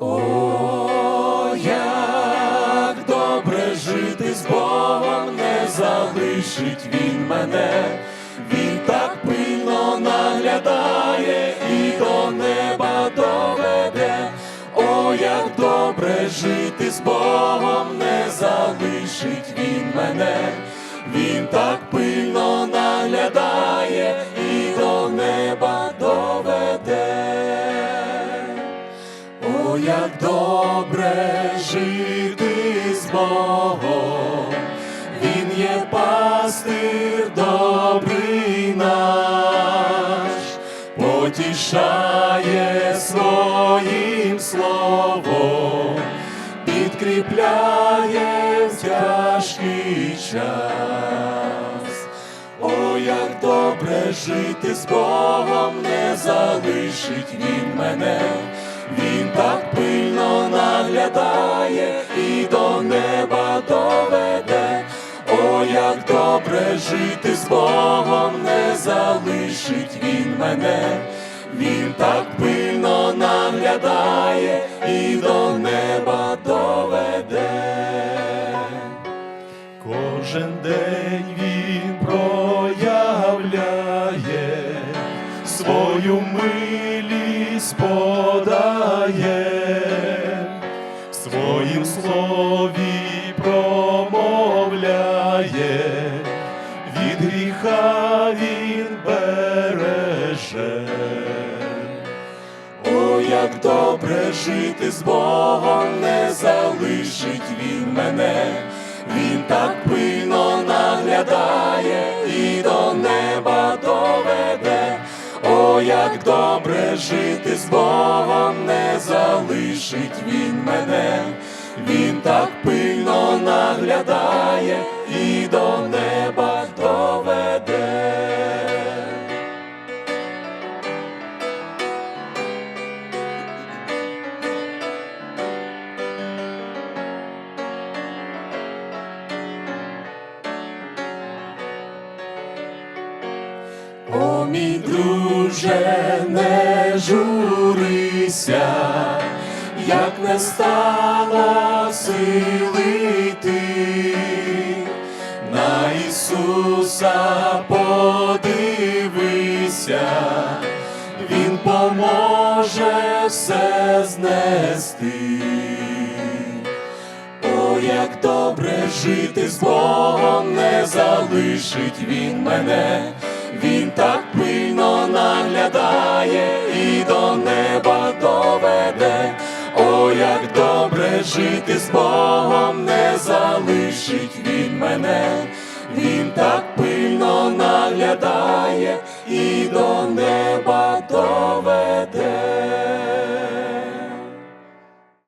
О, як добре жити з Богом, не залишить він мене, він так пильно наглядає і до неба доведе. О, як добре жити з Богом, не залишить він мене, він так пильно Як добре жити з Богом, Він є пастир добрий наш, потішає своїм словом, підкріпляє в тяжкий час. О, як добре жити з Богом, не залишить він мене, так пильно наглядає і до неба доведе. О, як добре жити з Богом, не залишить він мене, він так пильно наглядає і до неба доведе. Кожен день він проявляє, свою милість подає, своїм слові промовляє, від гріха він береже. О, як добре жити з Богом, не залишить він мене, він так пильно наглядає і до неба доведе. О, як добре жити з Богом, не залишить він мене, він так пильно наглядає і до неба доведе. О, мій друже, не журися, не стало сили йти, на Ісуса подивися, Він поможе все знести. О, як добре жити з Богом, не залишить він мене, він так пильно наглядає і до неба жити з Богом, не залишить він мене, він так пильно наглядає і до неба доведе.